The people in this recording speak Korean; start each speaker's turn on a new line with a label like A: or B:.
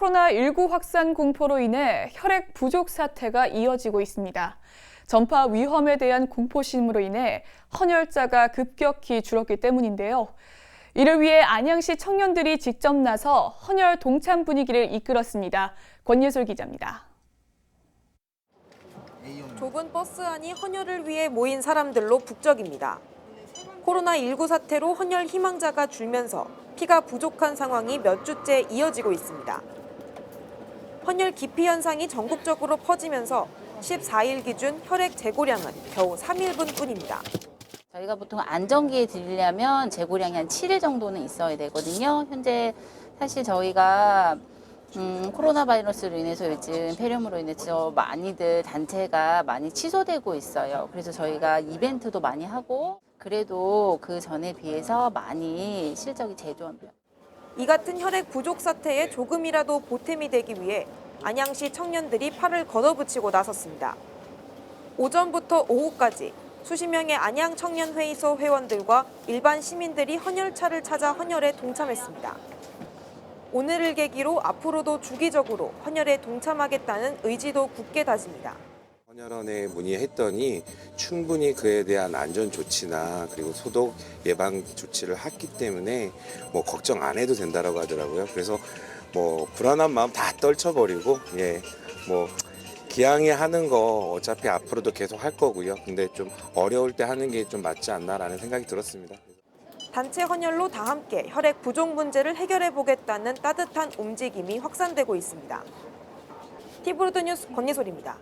A: 코로나19 확산 공포로 인해 혈액 부족 사태가 이어지고 있습니다. 전파 위험에 대한 공포심으로 인해 헌혈자가 급격히 줄었기 때문인데요. 이를 위해 안양시 청년들이 직접 나서 헌혈 동참 분위기를 이끌었습니다. 권예솔 기자입니다.
B: 좁은 버스 안이 헌혈을 위해 모인 사람들로 북적입니다. 코로나19 사태로 헌혈 희망자가 줄면서 피가 부족한 상황이 몇 주째 이어지고 있습니다. 헌혈 기피 현상이 전국적으로 퍼지면서 14일 기준 혈액 재고량은 겨우 3일분 뿐입니다.
C: 저희가 보통 안정기에 드리려면 재고량이 한 7일 정도는 있어야 되거든요. 현재 사실 저희가 음, 코로나 바이러스로 인해서 요즘 폐렴으로 인해서 많이들 단체가 많이 취소되고 있어요. 그래서 저희가 이벤트도 많이 하고 그래도 그 전에 비해서 많이 실적이 제조합니다.
B: 이 같은 혈액 부족 사태에 조금이라도 보탬이 되기 위해 안양시 청년들이 팔을 걷어붙이고 나섰습니다. 오전부터 오후까지 수십 명의 안양 청년회의소 회원들과 일반 시민들이 헌혈차를 찾아 헌혈에 동참했습니다. 오늘을 계기로 앞으로도 주기적으로 헌혈에 동참하겠다는 의지도 굳게 다집니다.
D: 헌혈원에 문의했더니 충분히 그에 대한 안전 조치나 그리고 소독 예방 조치를 했기 때문에 뭐 걱정 안 해도 된다라고 하더라고요. 그래서 뭐 불안한 마음 다 떨쳐버리고 예 뭐 기왕에 하는 거 어차피 앞으로도 계속 할 거고요. 근데 좀 어려울 때 하는 게 좀 맞지 않나라는 생각이 들었습니다.
B: 단체 헌혈로 다 함께 혈액 부족 문제를 해결해 보겠다는 따뜻한 움직임이 확산되고 있습니다. 티브로드 뉴스 권예솔입니다.